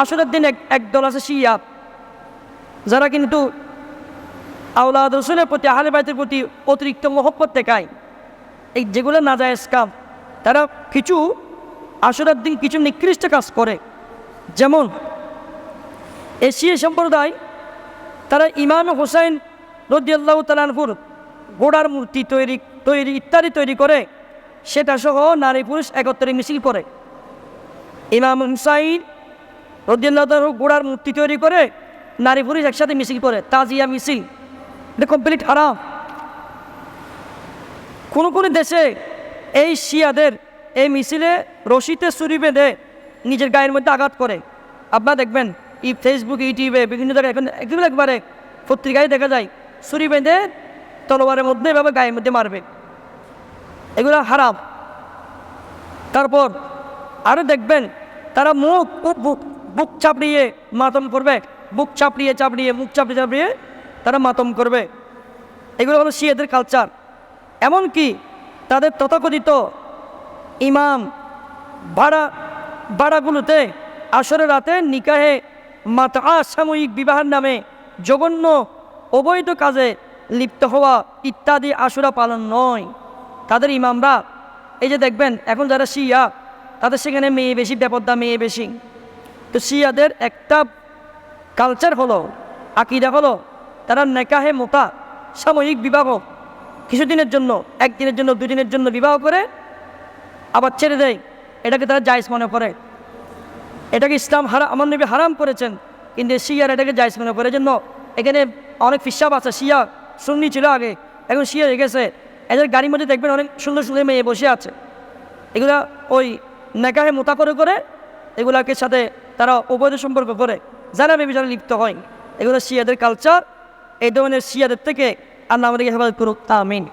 আসরের দিন এক একদল আছে শিয়া, যারা কিন্তু আউলাদ রসুলের প্রতি, আহলে বাইতের প্রতি অতিরিক্ত মহব্বত দেখায়। এই যেগুলো না যায় কাম, তারা কিছু আসরের দিন কিছু নিকৃষ্ট কাজ করে। যেমন এশিয়া সম্প্রদায়, তারা ইমাম হোসাইন রদিয়াল্লাহ তালানপুর গোড়ার মূর্তি তৈরি তৈরি, ইত্যাদি তৈরি করে, সেটা সহ নারী পুরুষ একত্রে মিছিল করে। ইমাম হুসাইন রদিয়াল্লাহ গোড়ার মূর্তি তৈরি করে নারী পুরুষ একসাথে মিছিল করে, তাজিয়া মিছিল। এটা কমপ্লিট হারাম। কোনো কোনো দেশে এই শিয়াদের এই মিছিলে রশিতে ছুরি বেঁধে নিজের গায়ের মধ্যে আঘাত করে। আপনারা দেখবেন, ই ফেসবুক ইউটিউবে বিভিন্ন জায়গায় এখন একবারে পত্রিকায় দেখা যায়, ছুরি বেঁধে তলোয়ারের মধ্যে এভাবে গায়ের মধ্যে মারবে। এগুলো হারাম। তারপর আরও দেখবেন, তারা মুখ বুক চাপড়িয়ে মাতম করবে। বুক চাপড়িয়ে চাপড়িয়ে, মুখ চাপড়িয়ে চাপড়িয়ে তারা মাতম করবে। এগুলো হলো শিয়াদের কালচার এমনকি তাদের তথাকথিত ইমাম ভাড়া ভাড়াগুলোতে আসরের রাতে নিকাহে মাতা সাময়িক বিবাহের নামে জঘন্য অবৈধ কাজে লিপ্ত হওয়া ইত্যাদি আশুরা পালন নয়। তাদের ইমামরা, এই যে দেখবেন, এখন যারা শিয়া, তাদের সেখানে মেয়ে বেশি বেপদ্দা মেয়ে বেশি। তো শিয়াদের একটা কালচার হলো, আকিদা হলো, তারা নেকাহে মোতা সাময়িক বিবাহ কিছুদিনের জন্য, একদিনের জন্য, দুদিনের জন্য বিবাহ করে, আবার ছেড়ে দেয়। এটাকে তারা জায়জ মনে করে। এটাকে ইসলাম হারা আমার নবী হারাম করেছেন, কিন্তু শিয়ার এটাকে জায়জ মনে করে। জন্য এখানে অনেক ফিসাব আছে। শিয়া সুন্নি ছিল আগে, এখন শিয়া হয়ে গেছে। এদের গাড়ির মধ্যে দেখবেন অনেক সুন্দর সুন্দর মেয়ে বসে আছে। এগুলা ওই নেকাহে মোতা করে করে এগুলাকে সাথে তারা অবৈধ সম্পর্ক করে। যারা বেবিচারে লিপ্ত হয়, এগুলো শিয়াদের কালচার এই ধরনের শিয়াদের থেকে আল্লাহ আমাদেরকে হেফাজত করুক, আমিন।